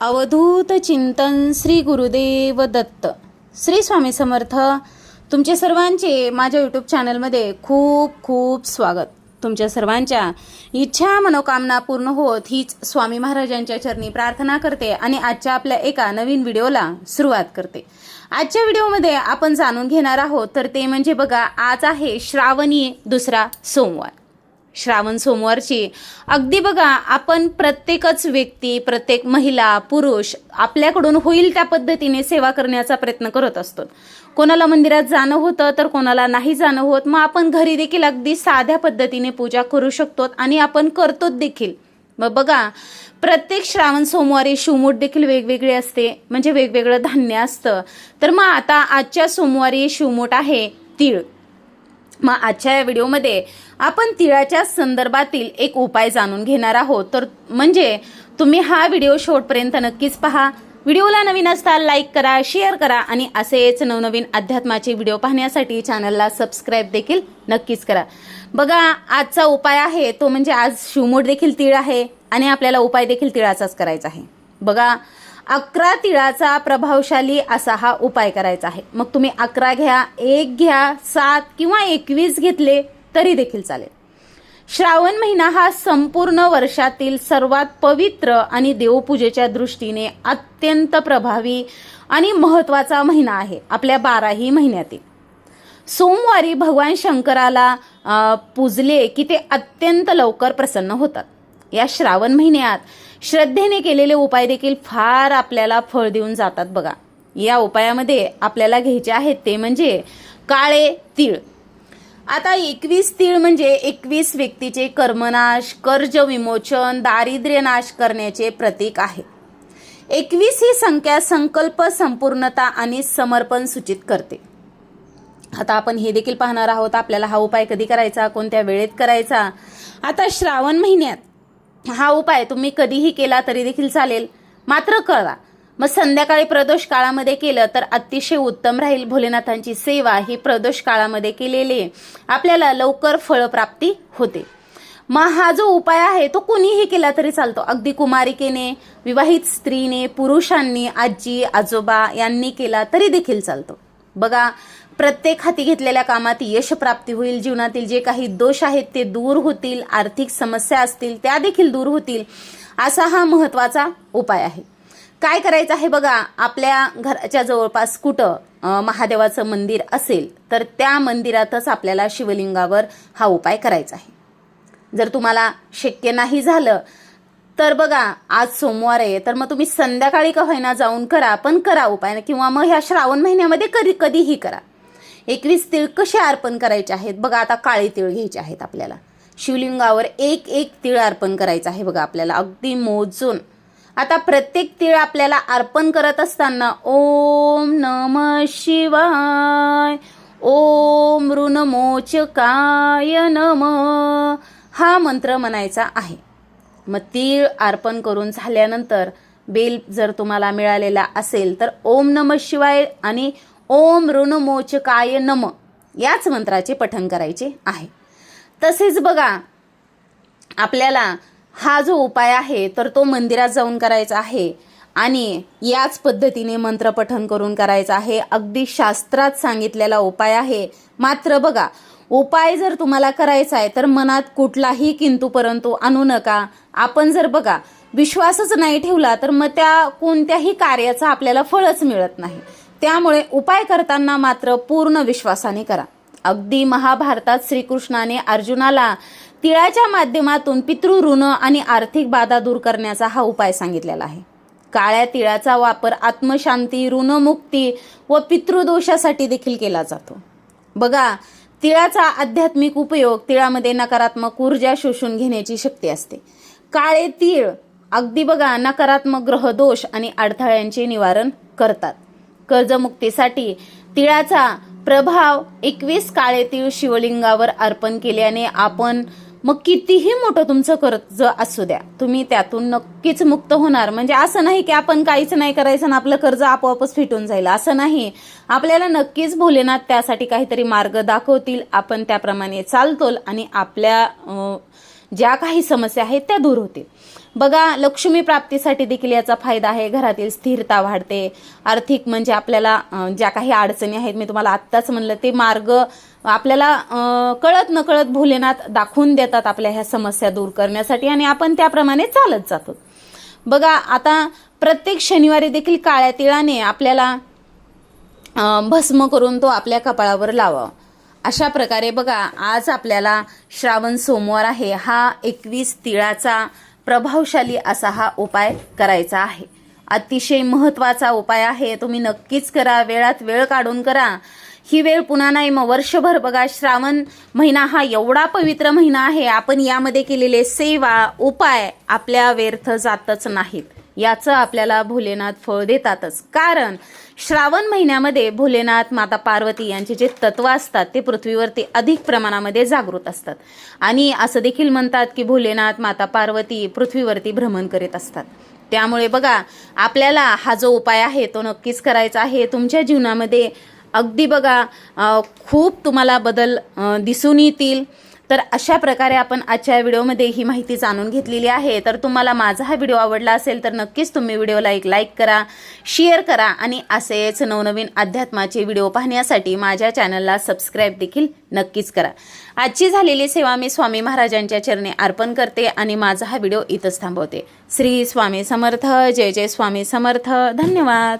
अवधूत चिंतन श्री गुरुदेव दत्त. श्री स्वामी समर्थ तुमचे सर्वांचे माझ्या यूट्यूब चॅनलमध्ये खूप खूप स्वागत. तुमच्या सर्वांच्या इच्छा मनोकामना पूर्ण होत हीच स्वामी महाराजांच्या चरणी प्रार्थना करते आणि आजच्या आपल्या एका नवीन व्हिडिओला सुरुवात करते. आजच्या व्हिडिओमध्ये आपण जाणून घेणार आहोत तर ते म्हणजे बघा आज आहे श्रावणी दुसरा सोमवार. श्रावण सोमवारची. अगदी बघा आपण प्रत्येकच व्यक्ती प्रत्येक महिला पुरुष आपल्याकडून होईल त्या पद्धतीने सेवा करण्याचा प्रयत्न करत असतो. कोणाला मंदिरात जाणं होतं तर कोणाला नाही जाणं होत. मग आपण घरी देखील अगदी साध्या पद्धतीने पूजा करू शकतो आणि आपण करतो देखील. मग बघा प्रत्येक श्रावण सोमवारी शिवमूठ देखील वेगवेगळी असते म्हणजे वेगवेगळं धान्य असतं. तर मग आता आजच्या सोमवारी शिवमूठ आहे तीळ. मग आजच्या या व्हिडिओमध्ये आपण तिळाच्या संदर्भातील एक उपाय जाणून घेणार आहोत. तर म्हणजे तुम्ही हा व्हिडिओ शेवटपर्यंत नक्कीच पहा. व्हिडिओला नवीन असताल लाईक करा शेअर करा आणि असेच नवनवीन अध्यात्माचे व्हिडिओ पाहण्यासाठी चॅनलला सबस्क्राईब देखील नक्कीच करा. बघा आजचा उपाय आहे तो म्हणजे आज शिवमूठ देखील तीळ आहे आणि आपल्याला उपाय देखील तिळाचाच करायचा आहे. बघा अकरा तिळाचा प्रभावशाली असा हा उपाय करायचा आहे. मग तुम्ही अकरा घ्या एक घ्या सात किंवा एकवीस घेतले तरी देखील चालेल. श्रावण महिना हा संपूर्ण वर्षातील सर्वात पवित्र आणि देवपूजेच्या दृष्टीने अत्यंत प्रभावी आणि महत्त्वाचा महिना आहे. आपल्या बाराही महिन्यातील. सोमवारी भगवान शंकराला पूजले की ते अत्यंत लवकर प्रसन्न होतात. या श्रावण महिन्यात श्रद्धेने केलेले उपाय देखील फार आपल्याला फळ देऊन जातात बघा. या उपायामध्ये आपल्याला घ्यायचे आहेत ते म्हणजे काळे तीळ. आता एकवीस तीळ म्हणजे एकवीस व्यक्तीचे कर्मनाश कर्ज विमोचन दारिद्र्य नाश करण्याचे प्रतीक आहे. एकवीस ही संख्या संकल्प संपूर्णता आणि समर्पण सूचित करते. आता आपण हे देखील पाहणार आहोत आपल्याला हा उपाय कधी करायचा कोणत्या वेळेत करायचा? आता श्रावण महिन्यात हा उपाय तुम्ही कधीही केला तरी देखील चालेल. मात्र करा मग संध्याकाळी प्रदोष काळामध्ये केलं तर अतिशय उत्तम राहील. भोलेनाथांची सेवा ही प्रदोष काळामध्ये केलेली आपल्याला लवकर फळप्राप्ती होते. मग हा जो उपाय आहे तो कुणीही केला तरी चालतो. अगदी कुमारिकेने विवाहित स्त्रीने पुरुषांनी आजी आजोबा यांनी केला तरी देखील चालतो. बघा प्रत्येक हाती घेतलेल्या कामात यश प्राप्ती होईल. जीवनातील जे काही दोष आहेत ते दूर होतील. आर्थिक समस्या असतील त्या देखील दूर होतील. असा हा महत्त्वाचा उपाय आहे. काय करायचं आहे बघा आपल्या घराच्या जवळपास कुठं महादेवाचं मंदिर असेल तर त्या मंदिरातच आपल्याला शिवलिंगावर हा उपाय करायचा आहे. जर तुम्हाला शक्य नाही झालं तर बघा आज सोमवार आहे तर मग तुम्ही संध्याकाळी का होईना जाऊन करा पण करा उपाय. किंवा मग ह्या श्रावण महिन्यामध्ये कधी कधीही करा. एकवीस तीळ कसे अर्पण करायचे आहेत? बघा आता काळे तीळ घ्यायचे आहेत आपल्याला. शिवलिंगावर एक एक तीळ अर्पण करायचं आहे बघा आपल्याला. अगदी मोजून. आता प्रत्येक तीळ आपल्याला अर्पण करत असताना ओम नम शिवाय ओम ऋणमोचकाय नम हा मंत्र म्हणायचा आहे. मग तीळ अर्पण करून झाल्यानंतर बेल जर तुम्हाला मिळालेला असेल तर ओम नम शिवाय आणि ओम ऋणमोचकाय नम. याच मंत्राचे पठण करायचे आहे. तसेच बघा आपल्याला हा जो उपाय आहे तर तो मंदिरात जाऊन करायचा आहे. आणि याच पद्धतीने मंत्रपठन करून करायचा आहे. अगदी शास्त्रात सांगितलेला उपाय आहे. मात्र बघा उपाय जर तुम्हाला करायचा आहे तर मनात कुठलाही किंतू परंतु आणू नका. आपण जर बघा विश्वासच नाही ठेवला तर मग त्या कोणत्याही कार्याचा आपल्याला फळच मिळत नाही. त्यामुळे उपाय करताना मात्र पूर्ण विश्वासाने करा. अगदी महाभारतात श्रीकृष्णाने अर्जुनाला तिळाच्या माध्यमातून पितृ ऋण आणि आर्थिक बाधा दूर करण्याचा हा उपाय सांगितलेला आहे. काळ्या तिळाचा वापर आत्मशांती ऋणमुक्ती व पितृदोषासाठी देखील केला जातो. बघा तिळाचा आध्यात्मिक उपयोग तिळामध्ये नकारात्मक ऊर्जा शोषून घेण्याची शक्ती असते. काळे तीळ अगदी बघा नकारात्मक ग्रहदोष आणि अडथळ्यांचे निवारण करतात. कर्जमुक्तीसाठी तिळाचा प्रभाव एकवीस काळे तीळ शिवलिंगावर अर्पण केल्याने आपण मग कितीही मोठं तुमचं कर्ज असू द्या तुम्ही त्यातून नक्कीच मुक्त होणार. म्हणजे असं नाही की आपण काहीच नाही करायचं आणि आपलं कर्ज आपोआपच फिटून जाईल. असं नाही. आपल्याला नक्कीच भोलेनाथ त्यासाठी काहीतरी मार्ग दाखवतील. आपण त्याप्रमाणे चालतो आणि आपल्या ज्या काही समस्या आहेत त्या दूर होतील. बघा लक्ष्मी प्राप्तीसाठी देखील याचा फायदा आहे. घरातील स्थिरता वाढते. आर्थिक म्हणजे आपल्याला ज्या काही अडचणी आहेत मी तुम्हाला आत्ताच म्हणलं ते मार्ग आपल्याला कळत नकळत भोलेनाथ दाखवून देतात आपल्या ह्या समस्या दूर करण्यासाठी आणि आपण त्याप्रमाणे चालत जातो. बघा आता प्रत्येक शनिवारी देखील काळ्या तिळाने आपल्याला भस्म करून तो आपल्या कपाळावर लावावा अशा प्रकारे बघा आज आपल्याला श्रावण सोमवार आहे. हा एकवीस तिळाचा प्रभावशाली असा हा उपाय करायचा आहे. अतिशय महत्त्वाचा उपाय आहे. तुम्ही नक्कीच करा. वेळात वेळ काढून करा. ही वेळ पुन्हा नाही मग वर्षभर बघा श्रावण महिना हा एवढा पवित्र महिना आहे. आपण यामध्ये केलेले सेवा उपाय आपल्या व्यर्थ जातच नाहीत. याचं आपल्याला भोलेनाथ फळ देतातच. कारण श्रावण महिन्यामध्ये भोलेनाथ माता पार्वती यांचे जे तत्व असतात ते पृथ्वीवरती अधिक प्रमाणामध्ये जागृत असतात. आणि असं देखील म्हणतात की भोलेनाथ माता पार्वती पृथ्वीवरती भ्रमण करीत असतात. त्यामुळे बघा आपल्याला हा जो उपाय आहे तो नक्कीच करायचा आहे. तुमच्या जीवनामध्ये अगदी बघा खूप तुम्हाला बदल दिसून येतील. तर अशा प्रकारे आपण आजच्या व्हिडिओमध्ये ही माहिती जाणून घेतलेली आहे. तर तुम्हाला माझा हा व्हिडिओ आवडला असेल तर नक्कीच तुम्ही व्हिडिओला एक लाईक करा शेअर करा आणि असेच नवनवीन अध्यात्माचे व्हिडिओ पाहण्यासाठी माझ्या चॅनलला सबस्क्राईब देखील नक्कीच करा. आजची झालेली सेवा मी स्वामी महाराजांच्या चरणी अर्पण करते आणि माझा हा व्हिडिओ इथंच थांबवते. श्री स्वामी समर्थ जय जय स्वामी समर्थ. धन्यवाद.